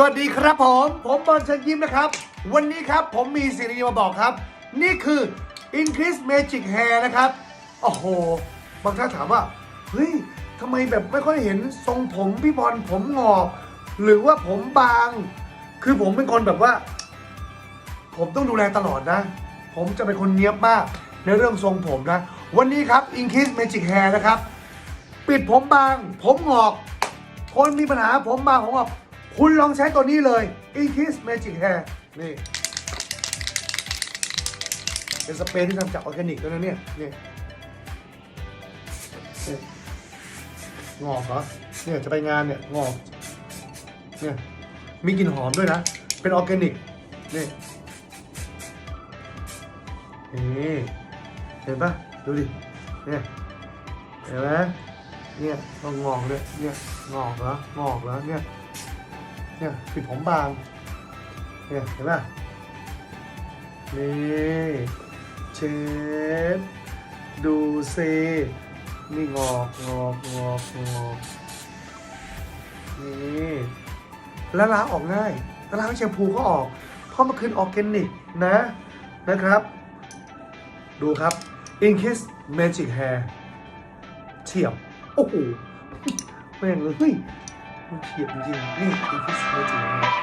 สวัสดีครับผม ผมบอลเชิญยิ้มนะครับ วันนี้ครับผมมีสิ่งดีมาบอกครับ นี่คือ Increase Magic Hair นะครับ โอ้โห บางท่านถามว่า เฮ้ยทำไมแบบไม่ค่อยเห็นทรงผมพี่บอลผมงอก หรือว่าผมบาง คือผมเป็นคนแบบว่า ผมต้องดูแลตลอดนะ ผมจะเป็นคนเนี้ยบมากในเรื่องทรงผมนะ วันนี้ครับ Increase Magic Hair นะครับ ปิดผมบาง ผมงอก คนมีปัญหาผมบางผมงอก คุณลองใช้ตัวนี้เลย Increase Magic Hair นี่ เป็นสเปรย์ที่ทำจากออร์แกนิกแล้วนะเนี่ยนี่นี่งอกเหรอ เนี่ยจะไปงานเนี่ยงอกเนี่ยมีกลิ่นหอมด้วยนะ เป็นออร์แกนิกนี่นี่เห็นปะดูดิ เนี่ย เห็นไหมเนี่ยต้องงอกเลยเนี่ยงอกเหรองอกเหรอเนี่ย เนี่ยปิดผมบาง เนี่ยเห็นปะนี่เช็ดดูซินี่งอกงอกงอกงอกนี่แล้วล้างออกง่ายแล้วล้างแชมพูก็ออก เพราะมันคือออร์แกนิกนะนะครับ ดูครับ Inkis Magic Hair เฉียบ โอ้โหแม่งเลย เฮ้ยมันเฉียบจริงๆนี่ Inkis Magic Hair